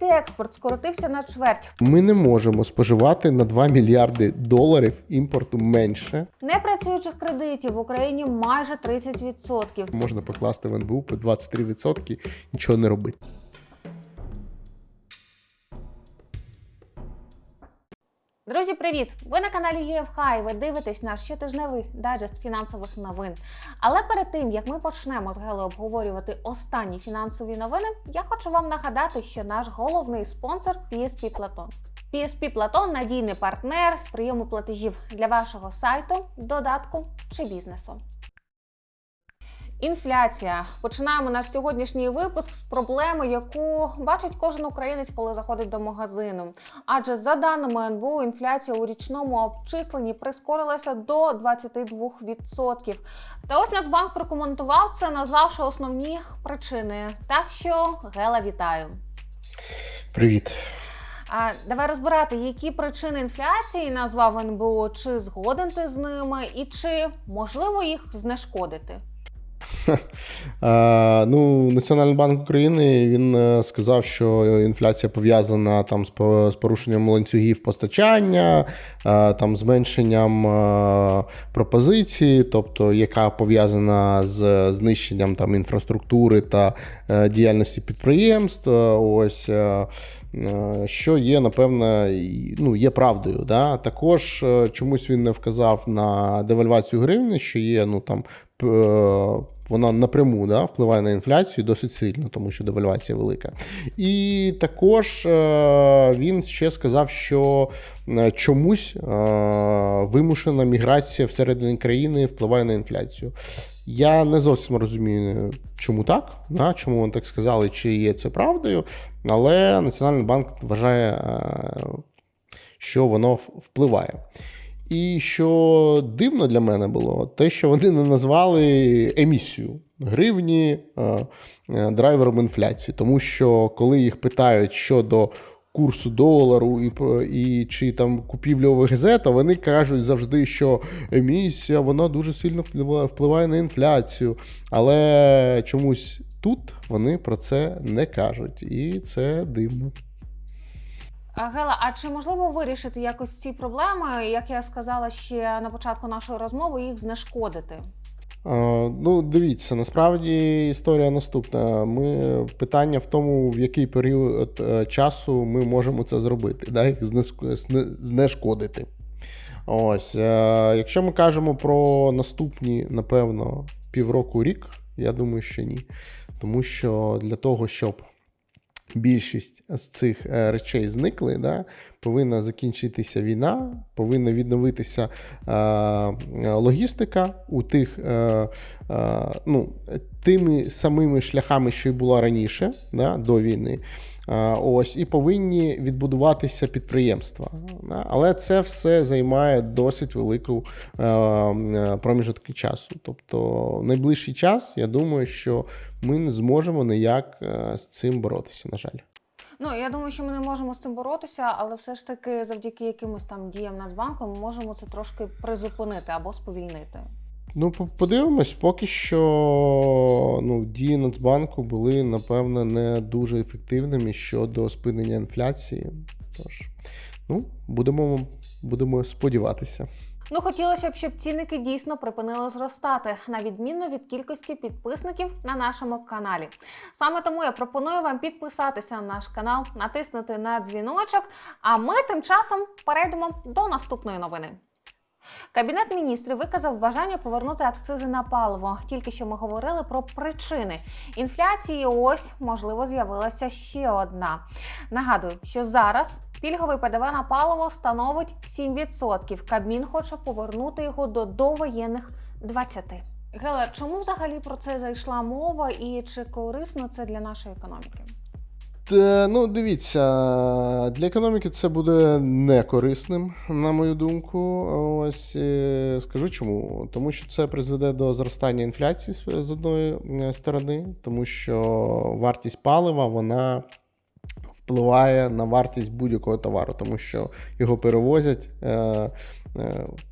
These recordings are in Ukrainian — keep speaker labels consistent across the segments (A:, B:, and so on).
A: Український експорт скоротився на чверть.
B: Ми не можемо споживати на 2 мільярди доларів імпорту менше.
A: Непрацюючих кредитів в Україні майже 30%.
B: Можна покласти в НБУ по 23%, нічого не робити.
A: Друзі, привіт! Ви на каналі ЮФХ і ви дивитесь наш щотижневий дайджест фінансових новин. Але перед тим як ми почнемо з Гелою обговорювати останні фінансові новини, я хочу вам нагадати, що наш головний спонсор PSP Platon. PSP Platon – надійний партнер з прийому платежів для вашого сайту, додатку чи бізнесу. Інфляція. Починаємо наш сьогоднішній випуск з проблеми, яку бачить кожен українець, коли заходить до магазину. Адже за даними НБУ, інфляція у річному обчисленні прискорилася до 22%. Та ось Нацбанк прокоментував це, назвавши основні причини. Так що Гела, вітаю.
B: Привіт.
A: А давай розбирати, які причини інфляції назвав НБУ, чи згоден ти з ними, і чи можливо їх знешкодити.
B: Е, ну, Національний банк України він е, сказав, що інфляція пов'язана там з порушенням ланцюгів постачання, е, там зменшенням пропозиції, тобто яка пов'язана з знищенням там інфраструктури та діяльності підприємств. Ось що є, напевно, ну, є правдою. Да? Також е, чомусь він не вказав на девальвацію гривні, що є ну там. е, Вона напряму да, впливає на інфляцію досить сильно, тому що девальвація велика. І також е, він ще сказав, що е, чомусь е, вимушена міграція всередині країни впливає на інфляцію. Я не зовсім розумію, чому так, да, чому вони так сказали, чи є це правдою, але Національний банк вважає, е, що воно впливає. І що дивно для мене було, те, що вони не назвали емісію гривні е, е, драйвером інфляції. Тому що коли їх питають щодо курсу долару і, і чи там купівлі ОВГЗ, то вони кажуть завжди, що емісія вона дуже сильно впливає, на інфляцію. Але чомусь тут вони про це не кажуть, і це дивно.
A: Гела, а чи можливо вирішити якось ці проблеми, як я сказала ще на початку нашої розмови, їх знешкодити?
B: Ну, дивіться, насправді історія наступна. Ми питання в тому, в який період е, часу ми можемо це зробити, да? знешкодити. Ось, е, якщо ми кажемо про наступні, напевно, півроку рік, я думаю, що ні. Тому що для того, щоб більшість з цих е, речей зникли, да, повинна закінчитися війна, повинна відновитися е, е, логістика у тих е, е, ну, тими самими шляхами, що й була раніше, да, до війни. Е, Ось і повинні відбудуватися підприємства. Але це все займає досить велику е, е, проміжок часу. Тобто, найближчий час, я думаю, що ми не зможемо ніяк е, з цим боротися, на жаль.
A: Ну я думаю, що ми не можемо з цим боротися, але все ж таки, завдяки якимось там діям Нацбанку, ми можемо це трошки призупинити або сповільнити.
B: Ну, подивимось, поки що ну, дії Нацбанку були, напевно, не дуже ефективними щодо спинення інфляції. Тож, ну, будемо, будемо сподіватися.
A: Ну, хотілося б, щоб цінники дійсно припинили зростати, на відміну від кількості підписників на нашому каналі. Саме тому я пропоную вам підписатися на наш канал, натиснути на дзвіночок. А ми тим часом перейдемо до наступної новини. Кабінет міністрів виказав бажання повернути акцизи на паливо. Тільки що ми говорили про причини інфляції. Ось можливо з'явилася ще одна. Нагадую, що зараз пільговий ПДВ на паливо становить 7%. Кабмін хоче повернути його до довоєнних 20%. Гела, чому взагалі про це зайшла мова і чи корисно це для нашої економіки?
B: Та, ну, дивіться, для економіки це буде не корисним, на мою думку. Ось е, скажу чому. Тому що це призведе до зростання інфляції з- одної е, сторони, тому що вартість палива вона впливає на вартість будь-якого товару, тому що його перевозять е, е,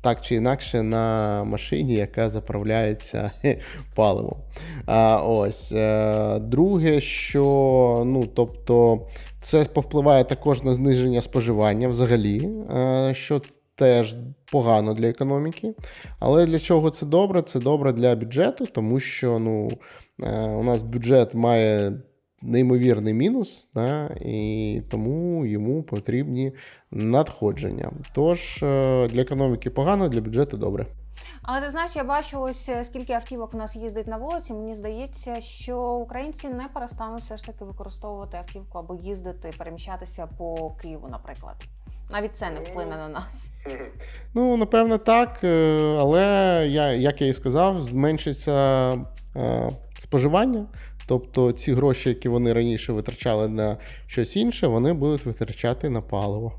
B: так чи інакше на машині, яка заправляється паливом. А, ось. Е, друге, що ну, тобто, це повпливає також на зниження споживання взагалі, е, що теж погано для економіки. Але для чого це добре? Це добре для бюджету, тому що ну, е, у нас бюджет має неймовірний мінус, да, і тому йому потрібні надходження. Тож е, для економіки погано, для бюджету добре.
A: Але ти знаєш, я бачу ось е, скільки автівок у нас їздить на вулиці. Мені здається, що українці не перестануть все ж таки використовувати автівку або їздити, переміщатися по Києву, наприклад. Навіть це не вплине на нас.
B: Ну, напевно, так. е, Але я, як я і сказав, зменшиться споживання. Тобто ці гроші, які вони раніше витрачали на щось інше, вони будуть витрачати на паливо.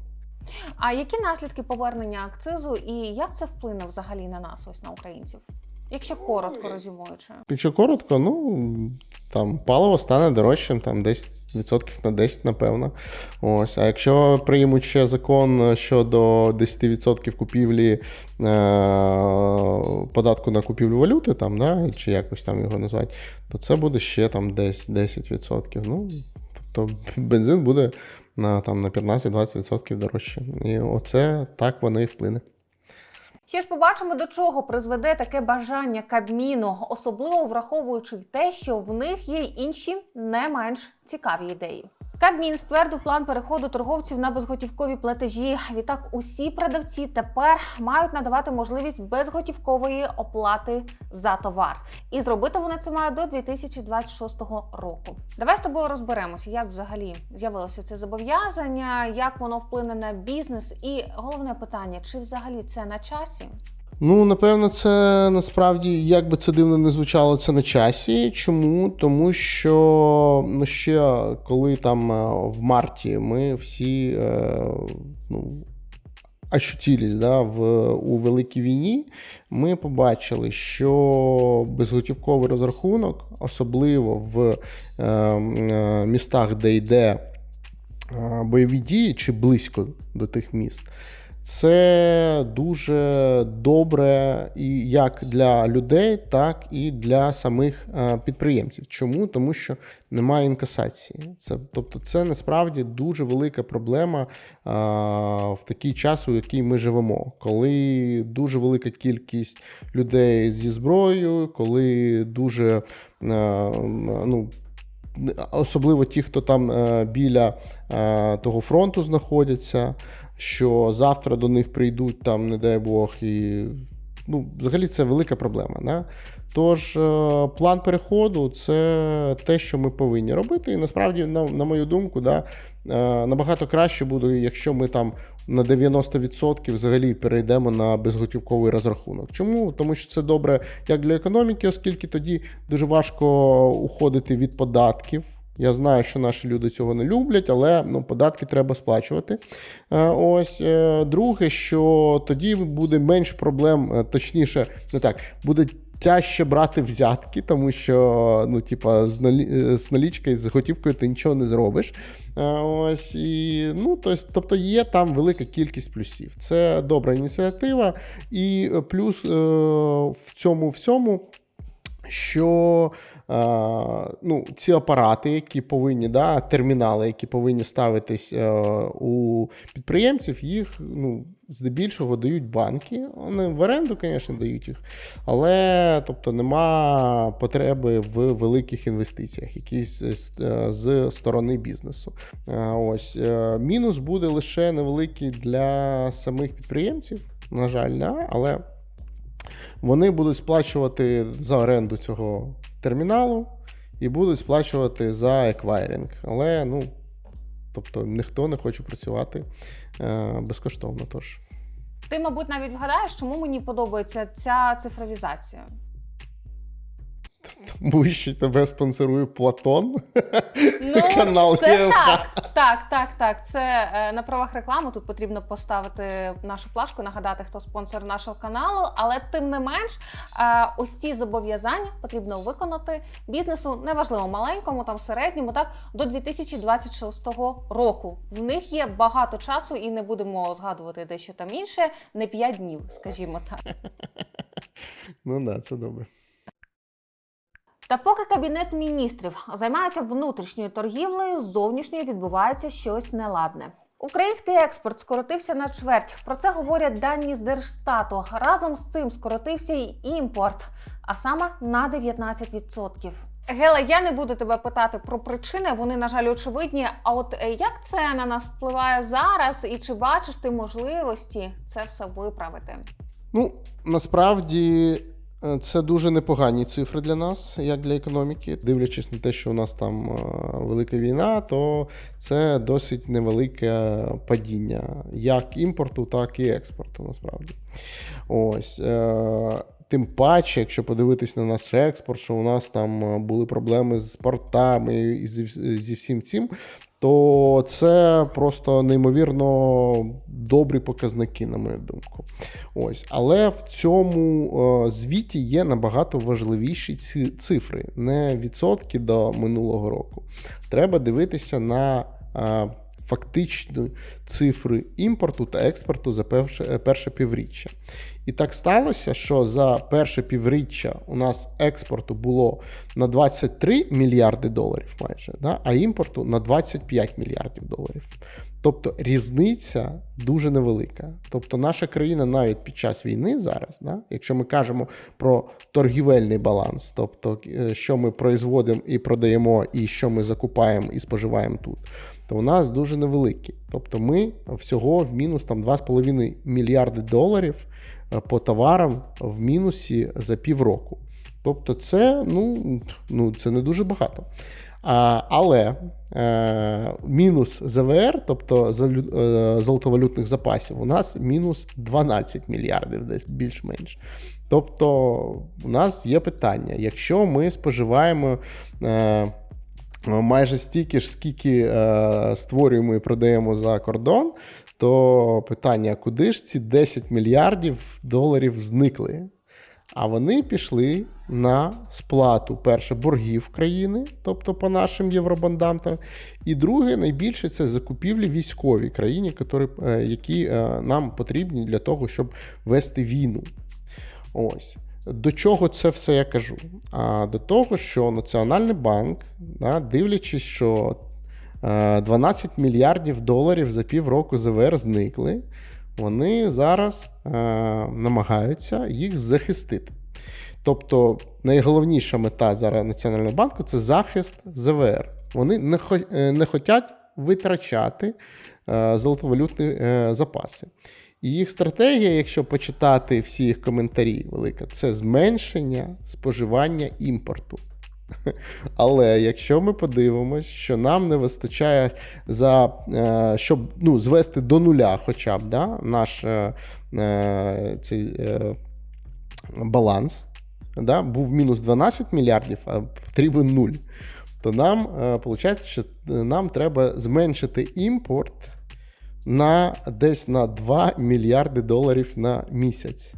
A: А які наслідки повернення акцизу і як це вплине взагалі на нас, ось на українців? Якщо коротко резюмуючи.
B: Якщо коротко, ну там паливо стане дорожчим, там десь відсотків на 10, напевно. Ось. А якщо приймуть ще закон щодо 10% купівлі е- податку на купівлю валюти, там, да, чи якось там його назвати, то це буде ще там десь 10%. Ну, тобто бензин буде на, там, на 15-20% дорожче. І оце так воно і вплине.
A: Ще ж побачимо, до чого призведе таке бажання Кабміну, особливо враховуючи те, що в них є інші не менш цікаві ідеї. Кабмін ствердив план переходу торговців на безготівкові платежі. Відтак, усі продавці тепер мають надавати можливість безготівкової оплати за товар, і зробити вони це мають до 2026 року. Давай з тобою розберемося, як взагалі з'явилося це зобов'язання, як воно вплине на бізнес, і головне питання: чи взагалі це на часі?
B: Ну, напевно, це насправді, як би це дивно не звучало, це на часі. Чому? Тому що ну, ще коли там е, в марті ми всі е, ну, ощутились да, в, у Великій війні, ми побачили, що безготівковий розрахунок, особливо в е, е, містах, де йде е, бойові дії, чи близько до тих міст. Це дуже добре і як для людей, так і для самих е, підприємців. Чому? Тому що немає інкасації. Це, тобто, це насправді дуже велика проблема а, в такий час, у який ми живемо, коли дуже велика кількість людей зі зброєю, коли дуже е, ну. Особливо ті, хто там е, біля е, того фронту знаходяться, що завтра до них прийдуть там, не дай Бог, і ну, взагалі це велика проблема. Да? Тож е, план переходу це те, що ми повинні робити. І насправді, на, на мою думку, да, е, набагато краще буде, якщо ми там на 90% взагалі перейдемо на безготівковий розрахунок. Чому? Тому що це добре як для економіки, оскільки тоді дуже важко уходити від податків. Я знаю, що наші люди цього не люблять, але ну, податки треба сплачувати. Е, Ось е, друге, що тоді буде менш проблем, е, точніше, не так, буде тяжче брати взятки, тому що ну, типа, з, налі... з налічкою, з готівкою ти нічого не зробиш. Ось і ну, тобто є там велика кількість плюсів. Це добра ініціатива, і плюс в цьому всьому що ну, ці апарати, які повинні, да, термінали, які повинні ставитись е, у підприємців, їх ну, здебільшого дають банки. Вони в оренду, звісно, дають їх, але тобто, нема потреби в великих інвестиціях, якісь з, е, сторони бізнесу. Е, ось мінус буде лише невеликий для самих підприємців, на жаль, да, але вони будуть сплачувати за оренду цього терміналу і будуть сплачувати за еквайрінг. Але ну, тобто ніхто не хоче працювати е, безкоштовно. Тож.
A: Ти, мабуть, навіть вгадаєш, чому мені подобається ця цифровізація.
B: Тому що тебе спонсорує Платон.
A: Ну,
B: Канал
A: це
B: ЄВК.
A: так, так, так, так. Це е, на правах реклами. Тут потрібно поставити нашу плашку, нагадати, хто спонсор нашого каналу. Але тим не менш, е, ось ці зобов'язання потрібно виконати бізнесу, неважливо маленькому, там середньому, так до 2026 року. В них є багато часу, і не будемо згадувати дещо там інше. Не 5 днів, скажімо так.
B: Ну да, це добре.
A: Та поки кабінет міністрів займається внутрішньою торгівлею, зовнішньою відбувається щось неладне. Український експорт скоротився на чверть. Про це говорять дані з Держстату. Разом з цим скоротився і імпорт, а саме на 19%. Гела, я не буду тебе питати про причини, вони, на жаль, очевидні. А от е, як це на нас впливає зараз, і чи бачиш ти можливості це все виправити?
B: Ну, насправді це дуже непогані цифри для нас, як для економіки. Дивлячись на те, що у нас там е, велика війна, то це досить невелике падіння як імпорту, так і експорту, насправді. Ось. е, Тим паче, якщо подивитись на наш експорт, що у нас там е, були проблеми з портами і зі, зі всім цим, то це просто неймовірно добрі показники, на мою думку. Ось, але в цьому е, звіті є набагато важливіші ці цифри, не відсотки до минулого року. Треба дивитися на е, фактичні цифри імпорту та експорту за перше, е, перше півріччя. І так сталося, що за перше півріччя у нас експорту було на 23 мільярди доларів майже, да, а імпорту на 25 мільярдів доларів. Тобто різниця дуже невелика. Тобто наша країна навіть під час війни зараз, да, якщо ми кажемо про торгівельний баланс, тобто е, що ми производимо і продаємо, і що ми закупаємо і споживаємо тут, то у нас дуже невеликий. Тобто ми всього в мінус там 2,5 мільярди доларів е, по товарам в мінусі за півроку. Тобто, це ну, ну це не дуже багато. А, але е, мінус ЗВР, тобто е, золотовалютних запасів, у нас мінус 12 мільярдів, десь більш-менш. Тобто, у нас є питання: якщо ми споживаємо. Е, Майже стільки ж, скільки е, створюємо і продаємо за кордон, то питання: куди ж ці 10 мільярдів доларів зникли? А вони пішли на сплату перше боргів країни, тобто по нашим євробандам, і друге, найбільше це закупівлі військовій країні, які, е, які е, нам потрібні для того, щоб вести війну. Ось. До чого це все я кажу? А до того, що Національний банк, да, дивлячись, що е, 12 мільярдів доларів за півроку ЗВР зникли, вони зараз е, намагаються їх захистити. Тобто найголовніша мета зараз Національного банку це захист ЗВР. Вони не, е, не хочуть витрачати е, золотовалютні е, запаси. І їх стратегія, якщо почитати всі їх коментарі, велика, це зменшення споживання імпорту. Але якщо ми подивимось, що нам не вистачає за е, щоб ну, звести до нуля, хоча б да, наш е, е, цей баланс, да, був мінус 12 мільярдів, а потрібен нуль, то нам виходить, що нам треба зменшити імпорт на десь на 2 мільярди доларів на місяць.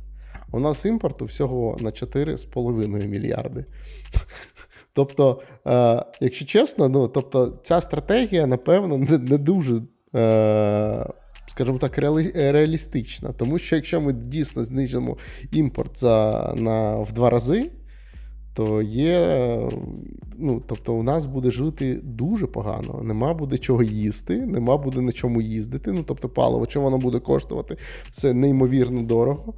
B: У нас імпорту всього на 4,5 мільярди. Тобто, е, якщо чесно, ну тобто, ця стратегія, напевно, не, не дуже, е, скажімо так, реалі, реалістична. Тому що якщо ми дійсно знижимо імпорт за, на, в два рази, то є, ну, тобто, у нас буде жити дуже погано. Нема буде чого їсти, нема буде на чому їздити. Ну, тобто, паливо, що воно буде коштувати, це неймовірно дорого.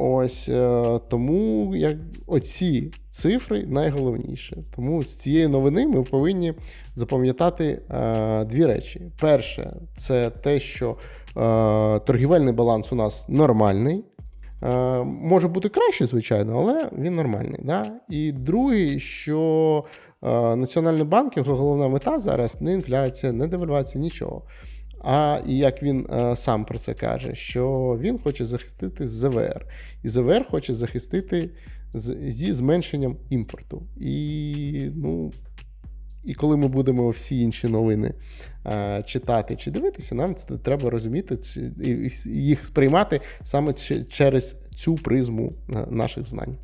B: Ось е, тому як оці цифри найголовніше. Тому з цієї новини ми повинні запам'ятати е, дві речі: перше, це те, що е, торгівельний баланс у нас нормальний. Е, Може бути краще, звичайно, але він нормальний. Да? І друге, що е, Національний банк, його головна мета зараз не інфляція, не девальвація, нічого. А і як він е, сам про це каже, що він хоче захистити ЗВР. І ЗВР хоче захистити зі зменшенням імпорту. І, ну, і коли ми будемо всі інші новини читати чи дивитися, нам це треба розуміти і їх сприймати саме через цю призму е, наших знань.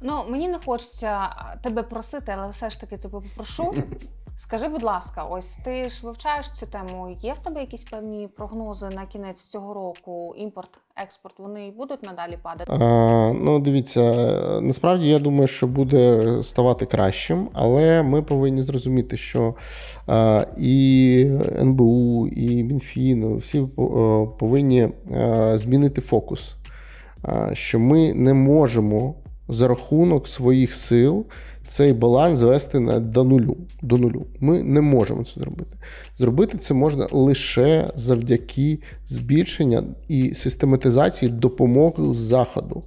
A: Ну, мені не хочеться тебе просити, але все ж таки тебе попрошу. Скажи, будь ласка, ось ти ж вивчаєш цю тему. Є в тебе якісь певні прогнози на кінець цього року? Імпорт, експорт, вони будуть надалі падати?
B: А, ну, дивіться, насправді я думаю, що буде ставати кращим, але ми повинні зрозуміти, що е, і НБУ, і Мінфін всі е, повинні е, змінити фокус. Що ми не можемо за рахунок своїх сил цей баланс звести на, до нулю. До нулю. Ми не можемо це зробити. Зробити це можна лише завдяки збільшення і систематизації допомоги з заходу.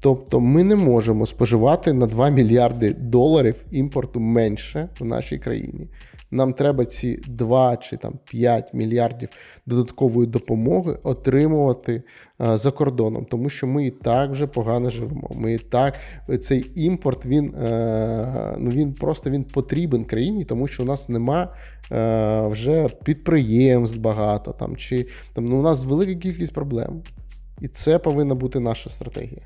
B: Тобто ми не можемо споживати на 2 мільярди доларів імпорту менше в нашій країні. Нам треба ці 2 чи там 5 мільярдів додаткової допомоги отримувати е, за кордоном, тому що ми і так вже погано живемо. Ми і так цей імпорт він, е, ну, він просто він потрібен країні, тому що у нас нема е, вже підприємств багато там чи там ну, у нас велика кількість проблем. І це повинна бути наша стратегія.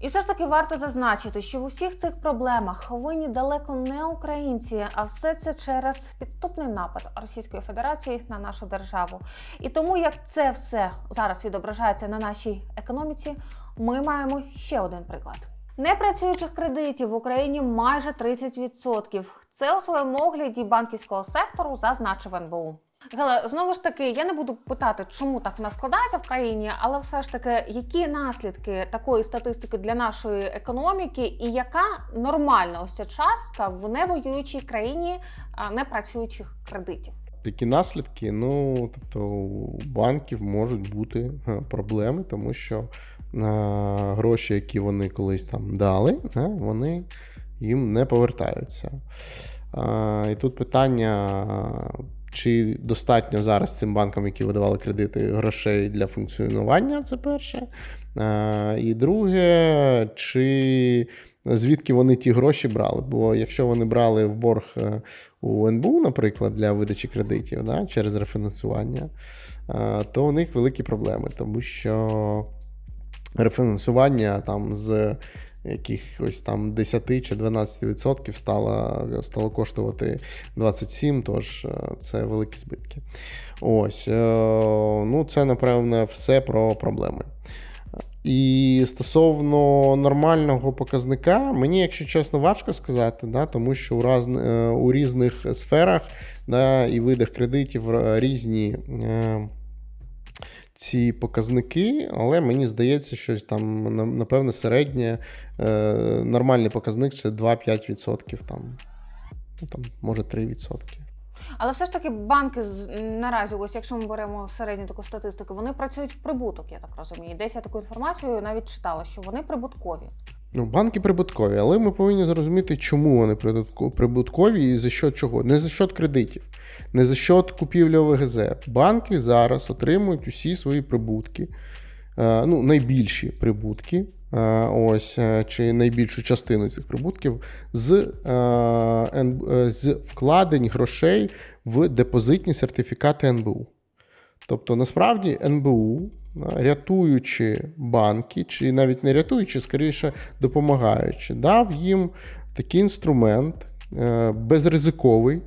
A: І все ж таки варто зазначити, що в усіх цих проблемах винні далеко не українці, а все це через підступний напад Російської Федерації на нашу державу. І тому як це все зараз відображається на нашій економіці, ми маємо ще один приклад. Непрацюючих кредитів в Україні майже 30%. Це у своєму огляді банківського сектору зазначив НБУ. Геле, знову ж таки, я не буду питати, чому так в нас складається в країні, але все ж таки, які наслідки такої статистики для нашої економіки, і яка нормальна ось ця частка в невоюючій країні а, непрацюючих кредитів?
B: Такі наслідки, ну тобто у банків можуть бути е, проблеми, тому що е, гроші, які вони колись там дали, е, вони їм не повертаються. І тут питання. Чи достатньо зараз цим банкам, які видавали кредити, грошей для функціонування? Це перше. І друге, чи звідки вони ті гроші брали? Бо якщо вони брали в борг е, у НБУ, наприклад, для видачі кредитів да, через рефінансування, то у них великі проблеми, тому що рефінансування там з якихось там 10 чи 12% стало, стало коштувати 27, тож е, це великі збитки. Ось, е, ну це, напевне, все про проблеми. І стосовно нормального показника, мені, якщо чесно, важко сказати, да, тому що у, раз, е, у різних сферах да, і видах кредитів різні ці показники, але мені здається, що там, напевне, середнє е, нормальний показник це 2-5%, там, ну, там, може 3%.
A: Але все ж таки банки наразі, ось якщо ми беремо середню таку статистику, вони працюють в прибуток, я так розумію. Десь я таку інформацію навіть читала, що вони прибуткові.
B: Ну, банки прибуткові, але ми повинні зрозуміти, чому вони прибуткові і за що чого. Не за счет кредитів, не за счет купівлі ОВГЗ. Банки зараз отримують усі свої прибутки, е, ну, найбільші прибутки, е, ось, е, чи найбільшу частину цих прибутків з, з вкладень грошей в депозитні сертифікати НБУ. Тобто, насправді, НБУ, рятуючи банки, чи навіть не рятуючи, скоріше допомагаючи, дав їм такий інструмент е, безризиковий,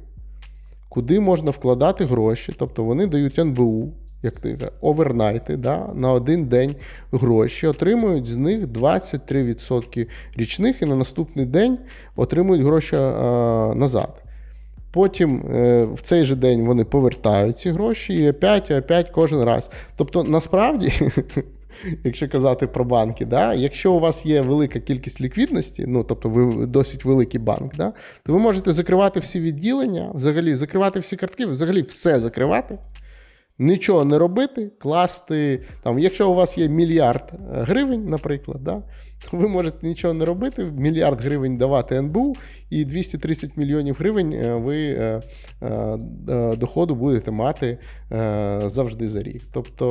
B: куди можна вкладати гроші. Тобто вони дають НБУ, як ти овернайти, да, на один день гроші, отримують з них 23% річних і на наступний день отримують гроші е, назад. Потім е, в цей же день вони повертають ці гроші і опять, і опять кожен раз. Тобто, насправді, якщо казати про банки, да, якщо у вас є велика кількість ліквідності, ну тобто ви досить великий банк, да, то ви можете закривати всі відділення, взагалі закривати всі картки, взагалі все закривати. Нічого не робити, класти там, якщо у вас є мільярд е, гривень, наприклад, да, то ви можете нічого не робити, мільярд гривень давати НБУ, і 230 мільйонів гривень е, ви е, доходу будете мати завжди за рік. Тобто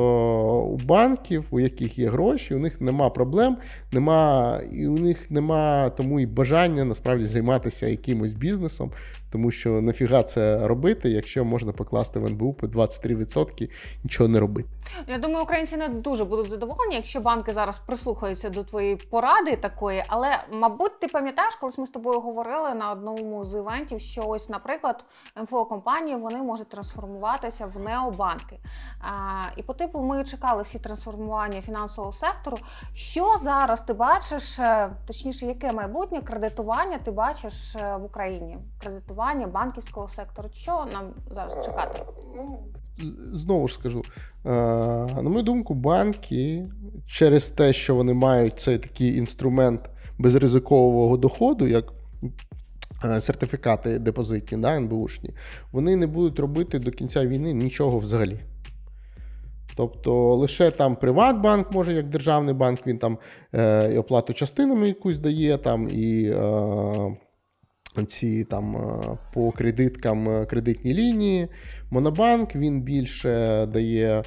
B: у банків, у яких є гроші, у них нема проблем, нема, і у них нема тому і бажання насправді займатися якимось бізнесом, тому що нафіга це робити, якщо можна покласти в НБУ по 23%, нічого не робити.
A: Я думаю, українці не дуже будуть задоволені, якщо банки зараз прислухаються до твоєї поради такої. Але, мабуть, ти пам'ятаєш, колись ми з тобою говорили на одному з івентів, що ось, наприклад, МФО компанії вони можуть трансформуватися в необанки. А, і по типу ми чекали всі трансформування фінансового сектору. Що зараз ти бачиш, е, точніше, яке майбутнє кредитування ти бачиш е, в Україні? Кредитування банківського сектору. Що нам зараз чекати?
B: Знову ж скажу, е, на мою думку, банки через те, що вони мають цей такий інструмент безризикового доходу, як е, сертифікати депозитні, да, НБУшні, вони не будуть робити до кінця війни нічого взагалі. Тобто лише там Приватбанк може, як державний банк, він там е, і оплату частинами якусь дає, там і е, ці там е, по кредиткам е, кредитні лінії. Монобанк він більше дає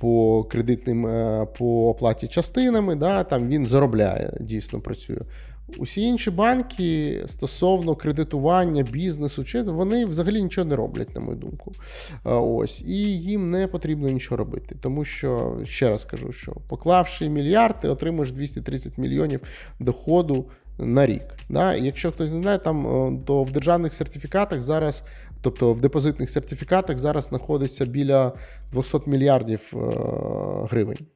B: по кредитним е, по оплаті частинами, да, там він заробляє, дійсно працює. Усі інші банки стосовно кредитування бізнесу, чи вони взагалі нічого не роблять, на мою думку. Ось і їм не потрібно нічого робити, тому що ще раз кажу, що поклавши мільярд, ти отримаєш 230 мільйонів доходу на рік. Да? Якщо хтось не знає, там е, то в державних сертифікатах зараз, тобто в депозитних сертифікатах зараз знаходиться біля 200 мільярдів е, гривень.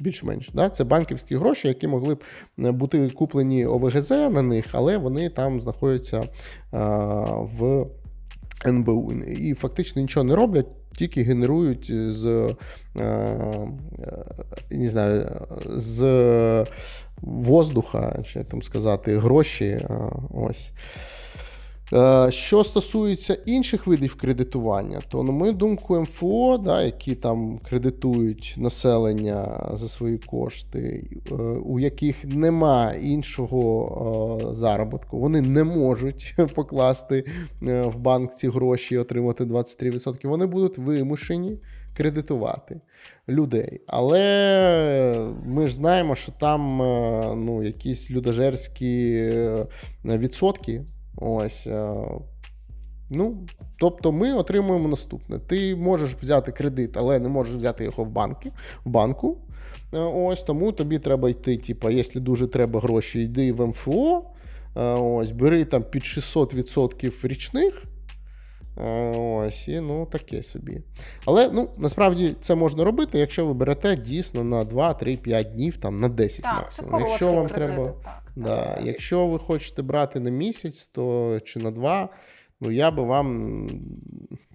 B: Більш-менш, да? це банківські гроші, які могли б е, бути куплені ОВГЗ на них, але вони там знаходяться в НБУ і фактично нічого не роблять, тільки генерують з е, е, не знаю, з воздуха, чи там сказати, гроші. е, Ось. Е, Що стосується інших видів кредитування, то, на мою думку, МФО, да, які там кредитують населення за свої кошти, е, у яких нема іншого е, заробітку, вони не можуть покласти в банк ці гроші і отримати 23%. Вони будуть вимушені кредитувати людей. Але ми ж знаємо, що там ну, якісь людожерські відсотки. Ось. е, Ну, тобто ми отримуємо наступне. Ти можеш взяти кредит, але не можеш взяти його в банки, в банку. Е, Ось тому тобі треба йти. Типу, якщо дуже треба гроші, йди в МФО. е, Ось, бери там під 600% річних. Ось, і ну таке собі. Але ну, насправді це можна робити, якщо ви берете дійсно на 2, 3, 5 днів, там, на 10
A: Так,
B: максимум.
A: короткі
B: Якщо вам
A: кредити,
B: треба.
A: так.
B: Да. Якщо ви хочете брати на місяць, то чи на два, ну я би вам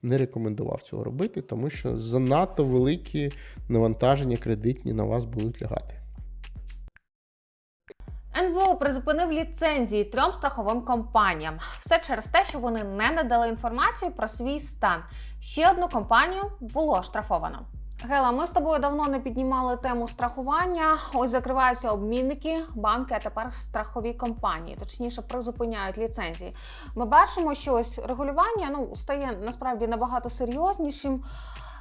B: не рекомендував цього робити, тому що занадто великі навантаження кредитні на вас будуть лягати.
A: НБУ призупинив ліцензії трьом страховим компаніям. Все через те, що вони не надали інформацію про свій стан. Ще одну компанію було штрафовано. Гела, ми з тобою давно не піднімали тему страхування. Ось закриваються обмінники, банки, а тепер страхові компанії, точніше, призупиняють ліцензії. Ми бачимо, що ось регулювання ну стає насправді набагато серйознішим.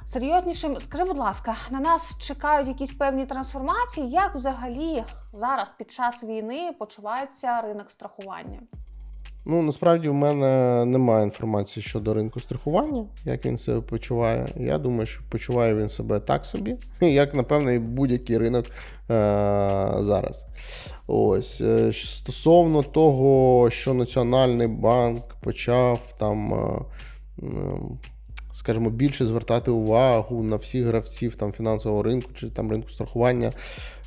A: Серйознішим, скажи, будь ласка, на нас чекають якісь певні трансформації. Як взагалі зараз під час війни почувається ринок страхування?
B: Ну, насправді в мене немає інформації щодо ринку страхування, як він себе почуває. Я думаю, що почуває він себе так собі, як, напевно, і будь-який ринок е- зараз. Ось. е, Стосовно того, що Національний банк почав там. е, Скажімо, більше звертати увагу на всіх гравців там, фінансового ринку чи там ринку страхування.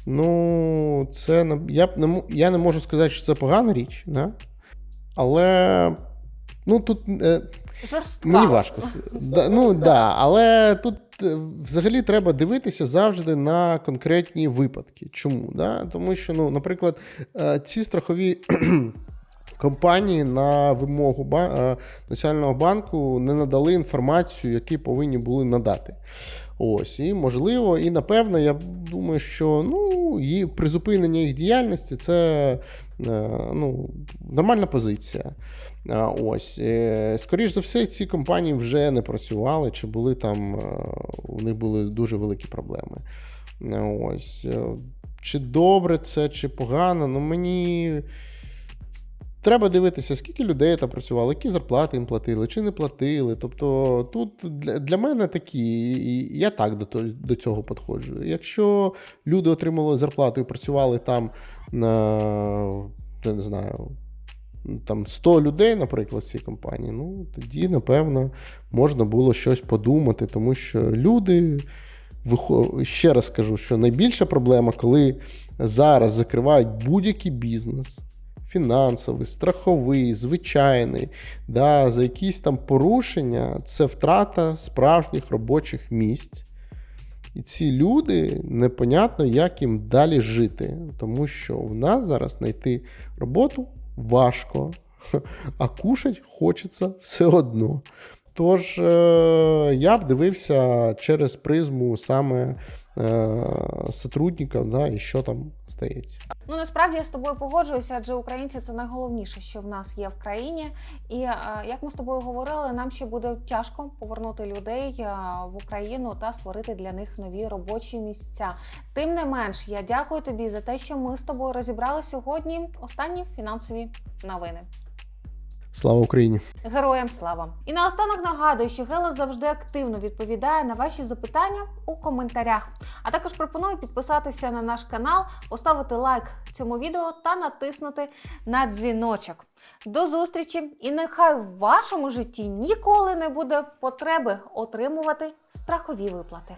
B: Ну, це я б не я не можу сказати, що це погана річ, да? Але ну, тут е,
A: Жорстко.
B: мені важко. Да, ну, да, але тут е, взагалі треба дивитися завжди на конкретні випадки. Чому? Да? Тому що, ну, наприклад, е, ці страхові компанії на вимогу ба- Національного банку не надали інформацію, яку повинні були надати. Ось, і можливо, і напевно, я думаю, що ну, її призупинення їх діяльності це е, ну, нормальна позиція. Ось, е, скоріш за все, ці компанії вже не працювали, чи були там, е, у них були дуже великі проблеми. Е, Ось. е, Чи добре це, чи погано, ну мені. Треба дивитися, скільки людей там працювало, які зарплати їм платили, чи не платили. Тобто тут для, для мене такі, і я так до, до цього підходжу. Якщо люди отримали зарплату і працювали там на я не знаю, там 100 людей, наприклад, в цій компанії, ну тоді, напевно, можна було щось подумати, тому що люди. Ще раз скажу, що найбільша проблема, коли зараз закривають будь-який бізнес, фінансовий, страховий, звичайний, да, за якісь там порушення, це втрата справжніх робочих місць. І ці люди непонятно, як їм далі жити, тому що в нас зараз знайти роботу важко, а кушать хочеться все одно. Тож е, я б дивився через призму саме сотрудників, да, і що там стається.
A: Ну насправді я з тобою погоджуюся, адже українці це найголовніше, що в нас є в країні. І е, як ми з тобою говорили, нам ще буде тяжко повернути людей е, в Україну та створити для них нові робочі місця. Тим не менш, я дякую тобі за те, що ми з тобою розібрали сьогодні останні фінансові новини.
B: Слава Україні!
A: Героям слава! І наостанок нагадую, що Гела завжди активно відповідає на ваші запитання у коментарях. А також пропоную підписатися на наш канал, поставити лайк цьому відео та натиснути на дзвіночок. До зустрічі! І нехай в вашому житті ніколи не буде потреби отримувати страхові виплати.